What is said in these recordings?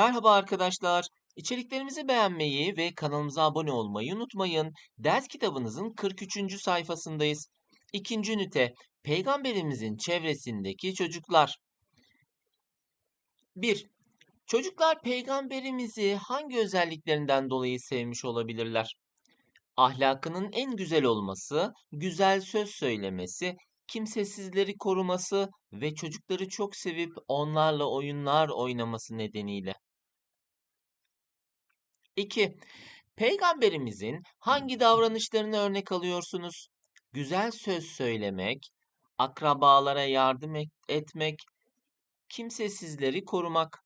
Merhaba arkadaşlar. İçeriklerimizi beğenmeyi ve kanalımıza abone olmayı unutmayın. Ders kitabınızın 43. sayfasındayız. İkinci ünite, Peygamberimizin çevresindeki çocuklar. 1. Çocuklar peygamberimizi hangi özelliklerinden dolayı sevmiş olabilirler? Ahlakının en güzel olması, güzel söz söylemesi, kimsesizleri koruması ve çocukları çok sevip onlarla oyunlar oynaması nedeniyle. 2. Peygamberimizin hangi davranışlarını örnek alıyorsunuz? Güzel söz söylemek, akrabalara yardım et- etmek, kimsesizleri korumak.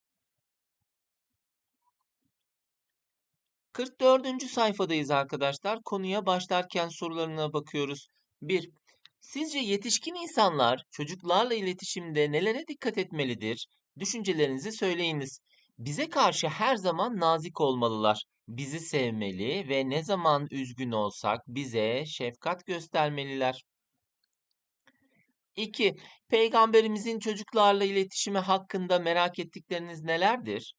44. sayfadayız arkadaşlar. Konuya başlarken sorularına bakıyoruz. 1. Sizce yetişkin insanlar çocuklarla iletişimde nelere dikkat etmelidir? Düşüncelerinizi söyleyiniz. Bize karşı her zaman nazik olmalılar. Bizi sevmeli ve ne zaman üzgün olsak bize şefkat göstermeliler. 2. Peygamberimizin çocuklarla iletişimi hakkında merak ettikleriniz nelerdir?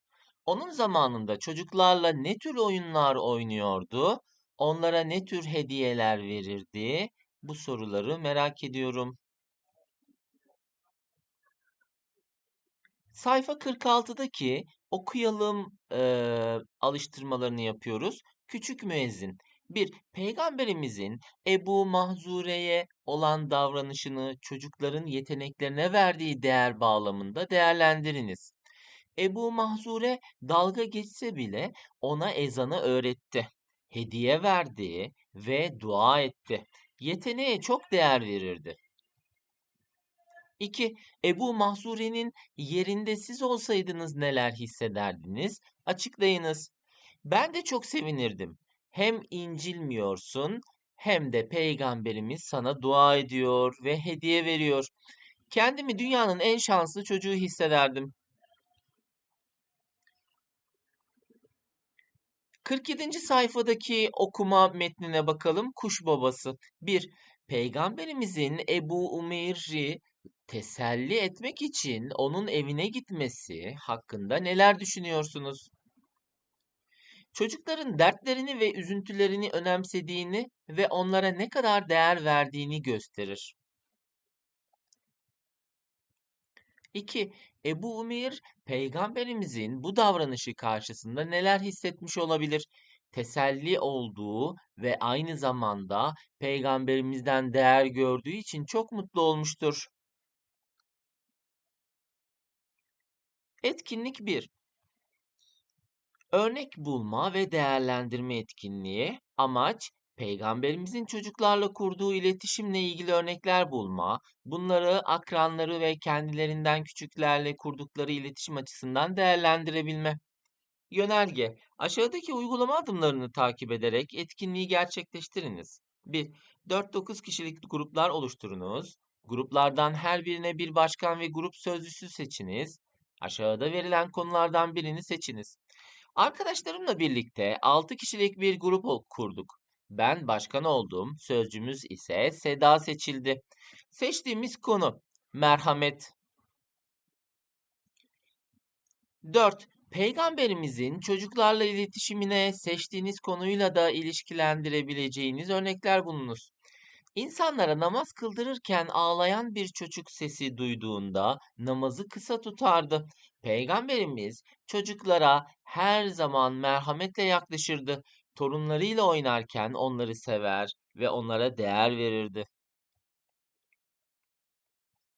Onun zamanında çocuklarla ne tür oyunlar oynuyordu? Onlara ne tür hediyeler verirdi? Bu soruları merak ediyorum. Sayfa 46'daki okuyalım eee, alıştırmalarını yapıyoruz. Küçük müezzin. 1. Peygamberimizin Ebu Mahzure'ye olan davranışını çocukların yeteneklerine verdiği değer bağlamında değerlendiriniz. Ebu Mahzure dalga geçse bile ona ezanı öğretti. Hediye verdi ve dua etti. Yeteneğe çok değer verirdi. 2. Ebu Mahzure'nin yerinde siz olsaydınız neler hissederdiniz? Açıklayınız. Ben de çok sevinirdim. Hem incilmiyorsun hem de peygamberimiz sana dua ediyor ve hediye veriyor. Kendimi dünyanın en şanslı çocuğu hissederdim. 47. sayfadaki okuma metnine bakalım. Kuş babası. 1. Peygamberimizin Ebu Umeyr'i teselli etmek için onun evine gitmesi hakkında neler düşünüyorsunuz? Çocukların dertlerini ve üzüntülerini önemsediğini ve onlara ne kadar değer verdiğini gösterir. 2. Ebu Umeyr, peygamberimizin bu davranışı karşısında neler hissetmiş olabilir? Teselli olduğu ve aynı zamanda peygamberimizden değer gördüğü için çok mutlu olmuştur. Etkinlik 1. Örnek bulma ve değerlendirme etkinliği. Amaç, Peygamberimizin çocuklarla kurduğu iletişimle ilgili örnekler bulma, bunları akranları ve kendilerinden küçüklerle kurdukları iletişim açısından değerlendirebilme. Yönerge, aşağıdaki uygulama adımlarını takip ederek etkinliği gerçekleştiriniz. 1. 4-9 kişilik gruplar oluşturunuz. Gruplardan her birine bir başkan ve grup sözcüsü seçiniz. Aşağıda verilen konulardan birini seçiniz. Arkadaşlarımla birlikte 6 kişilik bir grup kurduk. Ben başkan oldum, sözcümüz ise Seda seçildi. Seçtiğimiz konu merhamet. 4. Peygamberimizin çocuklarla iletişimine seçtiğiniz konuyla da ilişkilendirebileceğiniz örnekler bulunuz. İnsanlara namaz kıldırırken ağlayan bir çocuk sesi duyduğunda namazı kısa tutardı. Peygamberimiz çocuklara her zaman merhametle yaklaşırdı. Torunlarıyla oynarken onları sever ve onlara değer verirdi.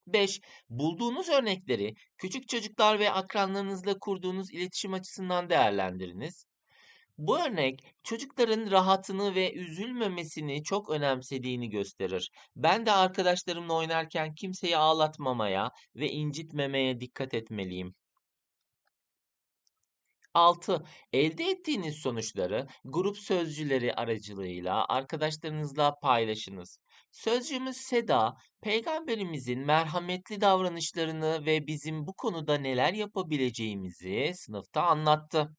5. Bulduğunuz örnekleri küçük çocuklar ve akranlarınızla kurduğunuz iletişim açısından değerlendiriniz. Bu örnek çocukların rahatını ve üzülmemesini çok önemsediğini gösterir. Ben de arkadaşlarımla oynarken kimseyi ağlatmamaya ve incitmemeye dikkat etmeliyim. 6. Elde ettiğiniz sonuçları grup sözcüleri aracılığıyla arkadaşlarınızla paylaşınız. Sözcüğümüz Seda, peygamberimizin merhametli davranışlarını ve bizim bu konuda neler yapabileceğimizi sınıfta anlattı.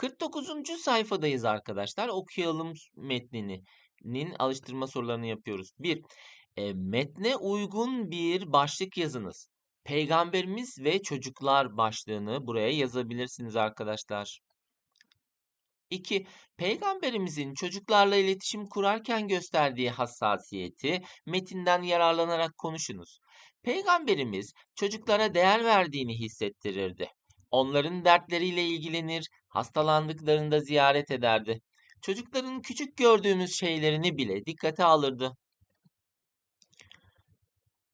49. sayfadayız arkadaşlar. Okuyalım metnini. Nin alıştırma sorularını yapıyoruz. 1. E, metne uygun bir başlık yazınız. Peygamberimiz ve çocuklar başlığını buraya yazabilirsiniz arkadaşlar. 2. Peygamberimizin çocuklarla iletişim kurarken gösterdiği hassasiyeti metinden yararlanarak konuşunuz. Peygamberimiz çocuklara değer verdiğini hissettirirdi. Onların dertleriyle ilgilenir, hastalandıklarında ziyaret ederdi. Çocukların küçük gördüğümüz şeylerini bile dikkate alırdı.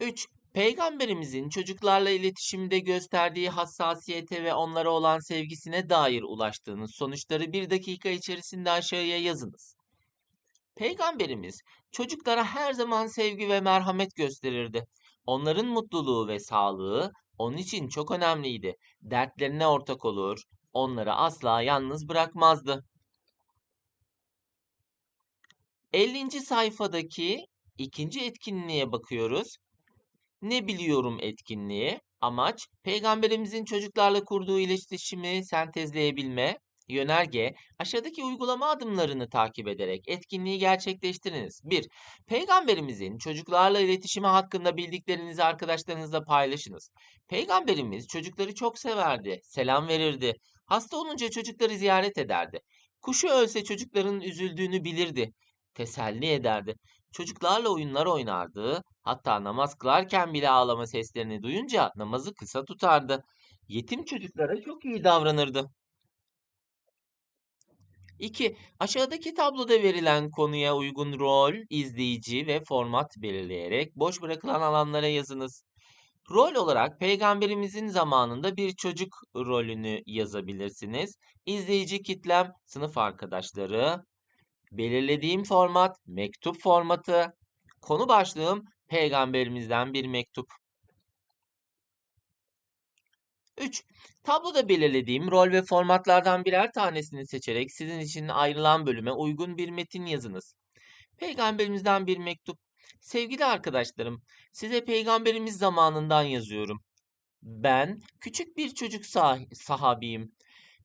3. Peygamberimizin çocuklarla iletişimde gösterdiği hassasiyete ve onlara olan sevgisine dair ulaştığınız sonuçları bir dakika içerisinde aşağıya yazınız. Peygamberimiz çocuklara her zaman sevgi ve merhamet gösterirdi. Onların mutluluğu ve sağlığı onun için çok önemliydi. Dertlerine ortak olur, onları asla yalnız bırakmazdı. 50. sayfadaki ikinci etkinliğe bakıyoruz. Ne biliyorum etkinliği? Amaç, peygamberimizin çocuklarla kurduğu iletişimi sentezleyebilme. Yönerge, aşağıdaki uygulama adımlarını takip ederek etkinliği gerçekleştiriniz. 1. Peygamberimizin çocuklarla iletişimi hakkında bildiklerinizi arkadaşlarınızla paylaşınız. Peygamberimiz çocukları çok severdi, selam verirdi. Hasta olunca çocukları ziyaret ederdi. Kuşu ölse çocukların üzüldüğünü bilirdi, teselli ederdi. Çocuklarla oyunlar oynardı, hatta namaz kılarken bile ağlama seslerini duyunca namazı kısa tutardı. Yetim çocuklara çok iyi davranırdı. 2. Aşağıdaki tabloda verilen konuya uygun rol, izleyici ve format belirleyerek boş bırakılan alanlara yazınız. Rol olarak peygamberimizin zamanında bir çocuk rolünü yazabilirsiniz. İzleyici kitlem sınıf arkadaşları, Belirlediğim format mektup formatı. Konu başlığım peygamberimizden bir mektup. 3. Tabloda belirlediğim rol ve formatlardan birer tanesini seçerek sizin için ayrılan bölüme uygun bir metin yazınız. Peygamberimizden bir mektup. Sevgili arkadaşlarım, size peygamberimiz zamanından yazıyorum. Ben küçük bir çocuk sah sahabiyim.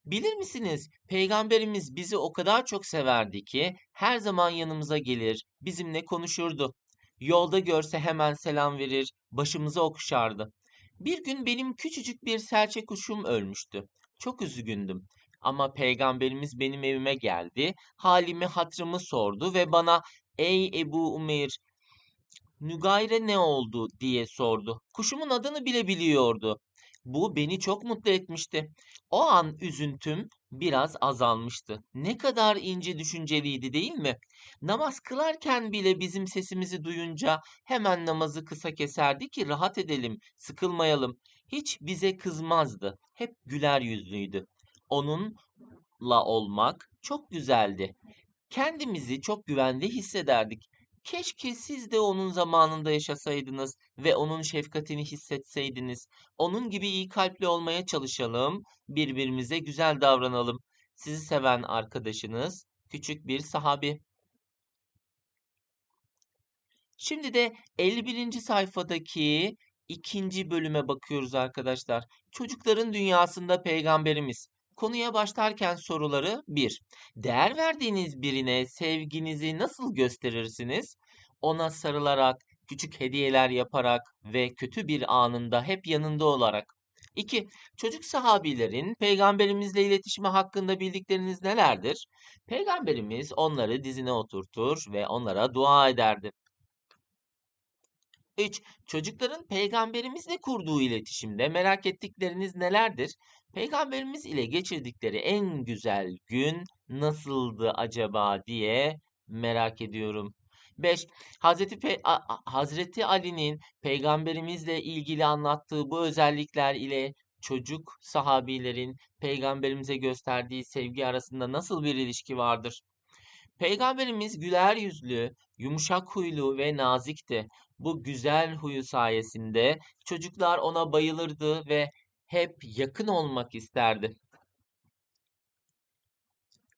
Bilir misiniz, Peygamberimiz bizi o kadar çok severdi ki her zaman yanımıza gelir, bizimle konuşurdu. Yolda görse hemen selam verir, başımızı okşardı. Bir gün benim küçücük bir serçe kuşum ölmüştü. Çok üzgündüm. Ama Peygamberimiz benim evime geldi, halimi hatırımı sordu ve bana ''Ey Ebu Umeyr, Nügayre ne oldu?'' diye sordu. Kuşumun adını bile biliyordu. Bu beni çok mutlu etmişti. O an üzüntüm biraz azalmıştı. Ne kadar ince düşünceliydi değil mi? Namaz kılarken bile bizim sesimizi duyunca hemen namazı kısa keserdi ki rahat edelim, sıkılmayalım. Hiç bize kızmazdı. Hep güler yüzlüydü. Onunla olmak çok güzeldi. Kendimizi çok güvende hissederdik. Keşke siz de onun zamanında yaşasaydınız ve onun şefkatini hissetseydiniz. Onun gibi iyi kalpli olmaya çalışalım, birbirimize güzel davranalım. Sizi seven arkadaşınız, küçük bir sahabi. Şimdi de 51. sayfadaki ikinci bölüme bakıyoruz arkadaşlar. Çocukların dünyasında peygamberimiz. Konuya başlarken soruları 1. Değer verdiğiniz birine sevginizi nasıl gösterirsiniz? Ona sarılarak, küçük hediyeler yaparak ve kötü bir anında hep yanında olarak. 2. Çocuk sahabilerin peygamberimizle iletişimi hakkında bildikleriniz nelerdir? Peygamberimiz onları dizine oturtur ve onlara dua ederdi. 3. Çocukların peygamberimizle kurduğu iletişimde merak ettikleriniz nelerdir? Peygamberimiz ile geçirdikleri en güzel gün nasıldı acaba diye merak ediyorum. 5. Hazreti, Pe Hazreti Ali'nin peygamberimizle ilgili anlattığı bu özellikler ile çocuk sahabilerin peygamberimize gösterdiği sevgi arasında nasıl bir ilişki vardır? Peygamberimiz güler yüzlü, yumuşak huylu ve nazikti. Bu güzel huyu sayesinde çocuklar ona bayılırdı ve hep yakın olmak isterdi.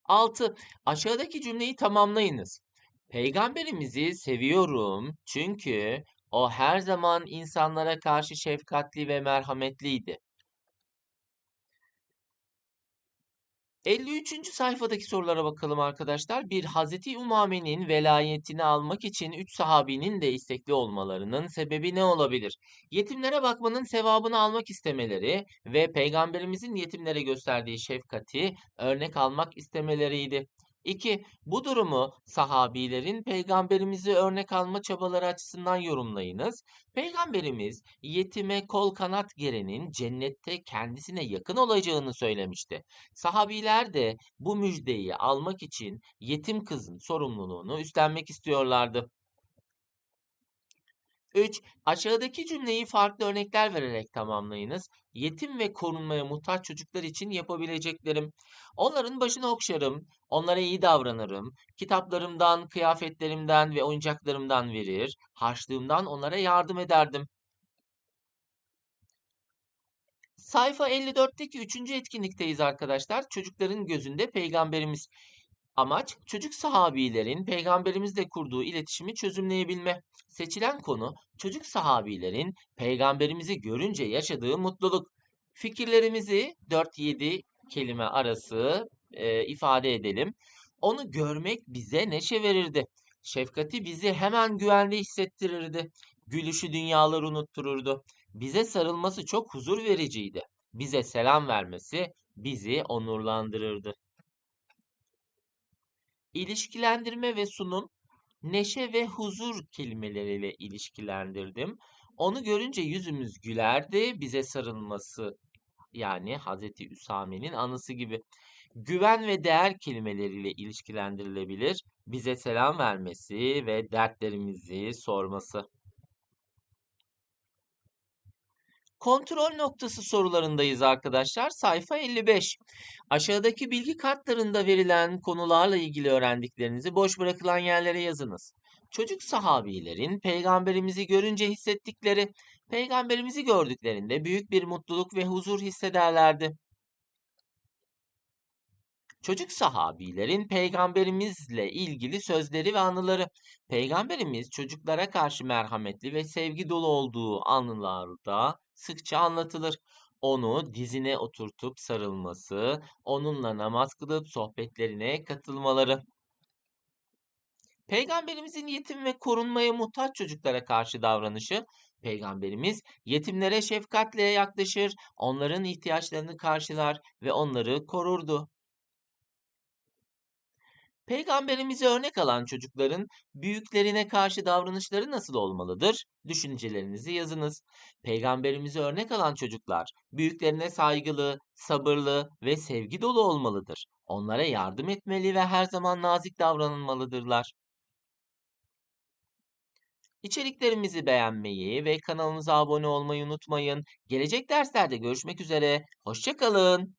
6. Aşağıdaki cümleyi tamamlayınız. Peygamberimizi seviyorum çünkü o her zaman insanlara karşı şefkatli ve merhametliydi. 53. sayfadaki sorulara bakalım arkadaşlar. Bir Hazreti Umame'nin velayetini almak için üç sahabinin de istekli olmalarının sebebi ne olabilir? Yetimlere bakmanın sevabını almak istemeleri ve Peygamberimizin yetimlere gösterdiği şefkati örnek almak istemeleriydi. 2. Bu durumu sahabilerin peygamberimizi örnek alma çabaları açısından yorumlayınız. Peygamberimiz yetime kol kanat gerenin cennette kendisine yakın olacağını söylemişti. Sahabiler de bu müjdeyi almak için yetim kızın sorumluluğunu üstlenmek istiyorlardı. 3. Aşağıdaki cümleyi farklı örnekler vererek tamamlayınız. Yetim ve korunmaya muhtaç çocuklar için yapabileceklerim. Onların başını okşarım, onlara iyi davranırım, kitaplarımdan, kıyafetlerimden ve oyuncaklarımdan verir, harçlığımdan onlara yardım ederdim. Sayfa 54'teki üçüncü etkinlikteyiz arkadaşlar. Çocukların gözünde peygamberimiz. Amaç çocuk sahabilerin peygamberimizle kurduğu iletişimi çözümleyebilme. Seçilen konu çocuk sahabilerin peygamberimizi görünce yaşadığı mutluluk. Fikirlerimizi 4-7 kelime arası e, ifade edelim. Onu görmek bize neşe verirdi. Şefkati bizi hemen güvende hissettirirdi. Gülüşü dünyaları unuttururdu. Bize sarılması çok huzur vericiydi. Bize selam vermesi bizi onurlandırırdı. İlişkilendirme ve sunum neşe ve huzur kelimeleriyle ilişkilendirdim. Onu görünce yüzümüz gülerdi, bize sarılması yani Hazreti Üsame'nin anısı gibi. Güven ve değer kelimeleriyle ilişkilendirilebilir. Bize selam vermesi ve dertlerimizi sorması. Kontrol noktası sorularındayız arkadaşlar. Sayfa 55. Aşağıdaki bilgi kartlarında verilen konularla ilgili öğrendiklerinizi boş bırakılan yerlere yazınız. Çocuk sahabilerin peygamberimizi görünce hissettikleri, peygamberimizi gördüklerinde büyük bir mutluluk ve huzur hissederlerdi. Çocuk sahabilerin peygamberimizle ilgili sözleri ve anıları. Peygamberimiz çocuklara karşı merhametli ve sevgi dolu olduğu anılarda sıkça anlatılır. Onu dizine oturtup sarılması, onunla namaz kılıp sohbetlerine katılmaları. Peygamberimizin yetim ve korunmaya muhtaç çocuklara karşı davranışı, Peygamberimiz yetimlere şefkatle yaklaşır, onların ihtiyaçlarını karşılar ve onları korurdu. Peygamberimize örnek alan çocukların büyüklerine karşı davranışları nasıl olmalıdır? Düşüncelerinizi yazınız. Peygamberimize örnek alan çocuklar büyüklerine saygılı, sabırlı ve sevgi dolu olmalıdır. Onlara yardım etmeli ve her zaman nazik davranılmalıdırlar. İçeriklerimizi beğenmeyi ve kanalımıza abone olmayı unutmayın. Gelecek derslerde görüşmek üzere. Hoşçakalın.